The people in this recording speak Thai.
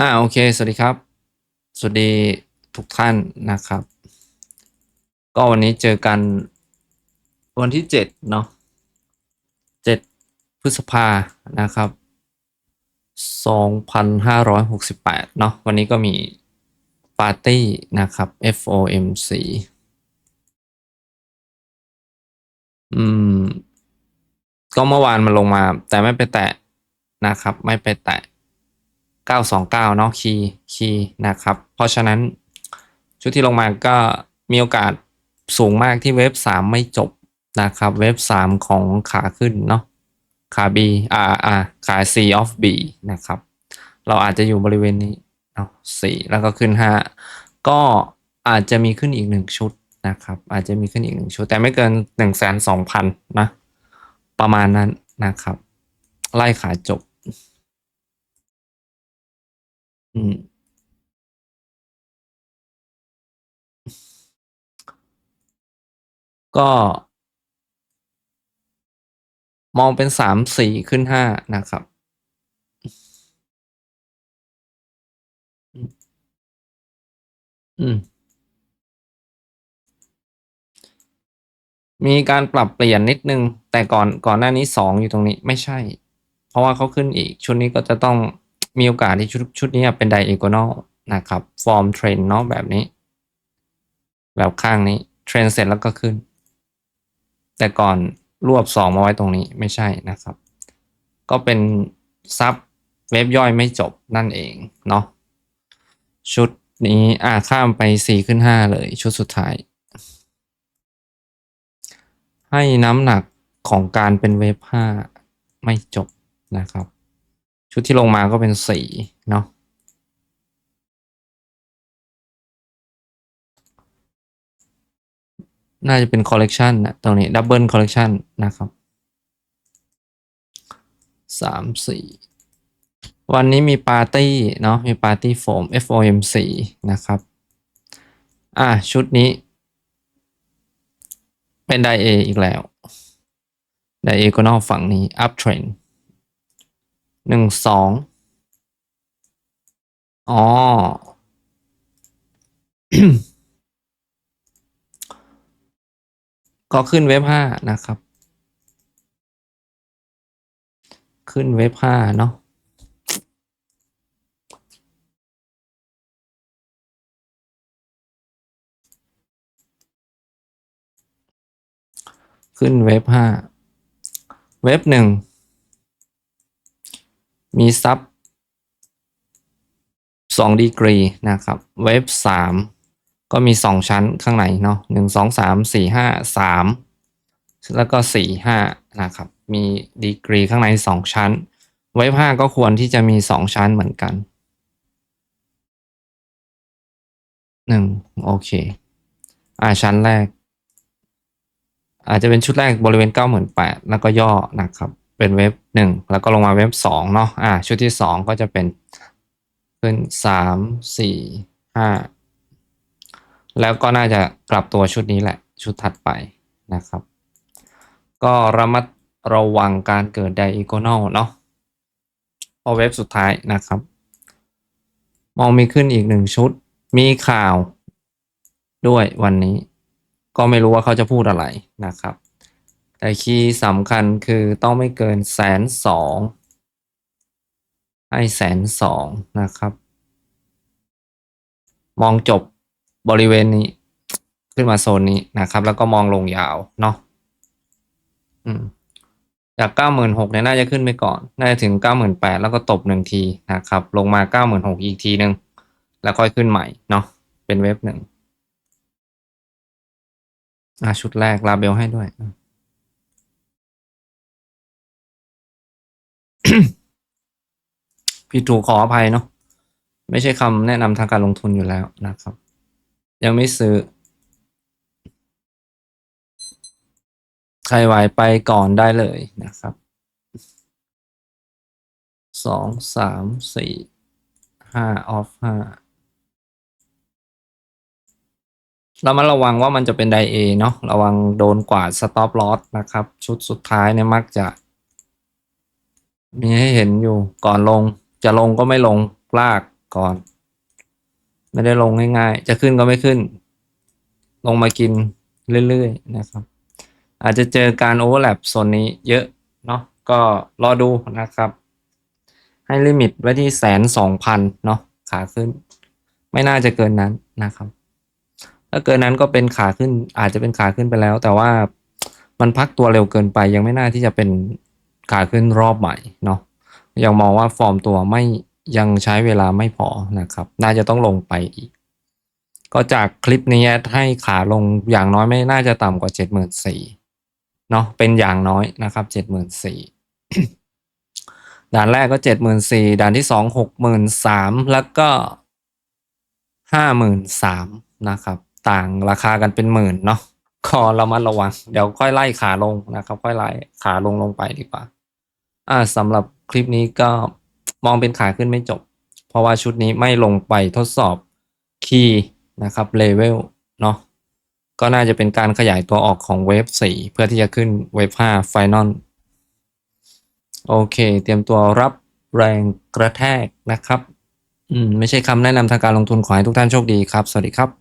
อ่าโอเค สวัสดีครับ สวัสดีทุกท่านนะครับ ก็วันนี้เจอกัน วันที่เจ็ดเนาะเจ็ดพฤษภานะครับสองพันห้าร้อยหกสิบแปดเนาะวันนี้ก็มีปาร์ตี้นะครับ FOMC อืม ก็เมื่อวานมันลงมา แต่ไม่ไปแตะนะครับ ไม่ไปแตะ 929เนาะคีย์คีย์นะครับ เพราะฉะนั้นชุดที่ลงมาก็มีโอกาสสูงมากที่เว็บ3ไม่จบนะครับ เว็บ3ของขาขึ้นเนาะขา B อ่าอ่าขา C of B นะครับ เราอาจจะอยู่บริเวณนี้เนาะ4แล้วก็ขึ้น 5 ก็อาจจะมีขึ้นอีกหนึ่งชุดนะครับ อาจจะมีขึ้นอีกหนึ่งชุด แต่ไม่เกิน 1 2 0 0 0นะประมาณนั้นนะครับ ไล่ขาจบ อืมก็ มองเป็นสามสี่ขึ้นห้านะครับอืมอืม มีการปรับเปลี่ยนนิดนึง แต่ก่อนก่อนหน้านี้สองอยู่ตรงนี้ไม่ใช่ เพราะว่าเขาขึ้นอีก ชุดนี้ก็จะต้อง มีโอกาสที่ชุดชุดนี้เป็นไดเอ g ก n น l นะครับ ฟอร์มเทรนเนาะแบบนี้ แบบข้างนี้เทรนเสร็จแล้วก็ขึ้น แต่ก่อนรวบสองมาไว้ตรงนี้ไม่ใช่นะครับ ก็เป็นซับเว็บย่อยไม่จบนั่นเองเนาะชุดนี้อ่าข้ามไปสี่ขึ้นห้าเลยชุดสุดท้าย ให้น้ำหนักของการเป็นเวฟห้าไม่จบนะครับ ชุดที่ลงมาก็เป็นสีเนาะน่าจะเป็นคอลเลกชันนะตรงนี้ดับเบิลคอลเลกชันนะครับสามสี่วันนี้มีปาร์ตี้เนาะมีปาร์ตี้โฟม FOMC นะครับ อะ ชุดนี้ เป็นไดเออีกแล้วไดเอก็นอกฝั่งนี้ up trend หนึ่งสองอ๋อก็ขึ้นเว็บห้านะครับ ขึ้นเว็บห้าเนาะขึ้นเว็บห้าเว็บหนึ่ง มีซับสองดีกรีนะครับ เว็บสามก็มีสองชั้นข้างในเนาะหนึ่งสองสามสี่ห้าสามแล้วก็สี่ห้านะครับ มีดีกรีข้างในสองชั้น เว็บห้าก็ควรที่จะมีสองชั้นเหมือนกันหนึ่งโอเค อ่าชั้นแรก อาจจะเป็นชุดแรกบริเวณเก้าหมื่นแปดแล้วก็ย่อนะครับ เป็นเว็บหนึ่งแล้วก็ลงมาเว็บสองเนาะอ่าชุดที่สองก็จะเป็นขึ้นสามสี่ห้าแล้วก็น่าจะกลับตัวชุดนี้แหละ ชุดถัดไปนะครับ ก็ระมัดระวังการเกิดไดอีโกนอลเนาะพอเว็บสุดท้ายนะครับ มองมีขึ้นอีกหนึ่งชุด มีข่าวด้วยวันนี้ ก็ไม่รู้ว่าเขาจะพูดอะไรนะครับ แต่คีย์สำคัญคือต้องไม่เกินแสนสองให้แสนสองนะครับ มองจบบริเวณนี้ ขึ้นมาโซนนี้นะครับ แล้วก็มองลงยาวเนาะจากเก้าหมื่นหกเนี่ยน่าจะขึ้นไปก่อน น่าจะถึงเก้าหมื่นแปดแล้วก็ตบหนึ่งทีนะครับ ลงมาเก้าหมื่นหกอีกทีหนึ่งแล้วค่อยขึ้นใหม่เนาะเป็นเว็บหนึ่งอะชุดแรกลาเบลให้ด้วย พี่ถูกขออภัยเนาะไม่ใช่คำแนะนำทางการลงทุนอยู่แล้วนะครับ ยังไม่ซื้อ ใครไหวไปก่อนได้เลยนะครับสองสามสี่ห้าออฟห้าเรามาระวังว่ามันจะเป็นไดเอเนาะระวังโดนกวาดสต็อปลอสนะครับ ชุดสุดท้ายเนี่ยมักจะ มีให้เห็นอยู่ก่อนลง จะลงก็ไม่ลงลากก่อน ไม่ได้ลงง่ายๆ จะขึ้นก็ไม่ขึ้น ลงมากินเรื่อยๆนะครับ อาจจะเจอการโอเวอร์แลปโซนนี้เยอะเนาะก็รอดูนะครับ ให้ลิมิตไว้ที่แสนสองพันเนาะขาขึ้น ไม่น่าจะเกินนั้นนะครับถ้าเกินนั้นก็เป็นขาขึ้นอาจจะเป็นขาขึ้นไปแล้ว แต่ว่ามันพักตัวเร็วเกินไปยังไม่น่าที่จะเป็น ขาขึ้นรอบใหม่เนาะยังมองว่าฟอร์มตัวไม่ยังใช้เวลาไม่พอนะครับ น่าจะต้องลงไปอีก ก็จากคลิปนี้ให้ขาลงอย่างน้อยไม่น่าจะต่ำกว่าเจ็ดหมื่นสี่เนาะเป็นอย่างน้อยนะครับเจ็ดหมื่นสี่ด่านแรกก็เจ็ดหมื่นสี่ด่านที่สองหกหมื่นสามแล้วก็ห้าหมื่นสามนะครับ ต่างราคากันเป็นหมื่นเนาะก็เรามาระวัง เดี๋ยวค่อยไล่ขาลงนะครับ ค่อยไล่ขาลงลงไปดีกว่า อ่าสำหรับคลิปนี้ก็มองเป็นขาขึ้นไม่จบ เพราะว่าชุดนี้ไม่ลงไปทดสอบคีย์นะครับเลเวลเนาะก็น่าจะเป็นการขยายตัวออกของเวฟ4เพื่อที่จะขึ้นเวฟ5 Final โอเค เตรียมตัวรับแรงกระแทกนะครับ อืม ไม่ใช่คำแนะนำทางการลงทุนขอให้ทุกท่านโชคดีครับ สวัสดีครับ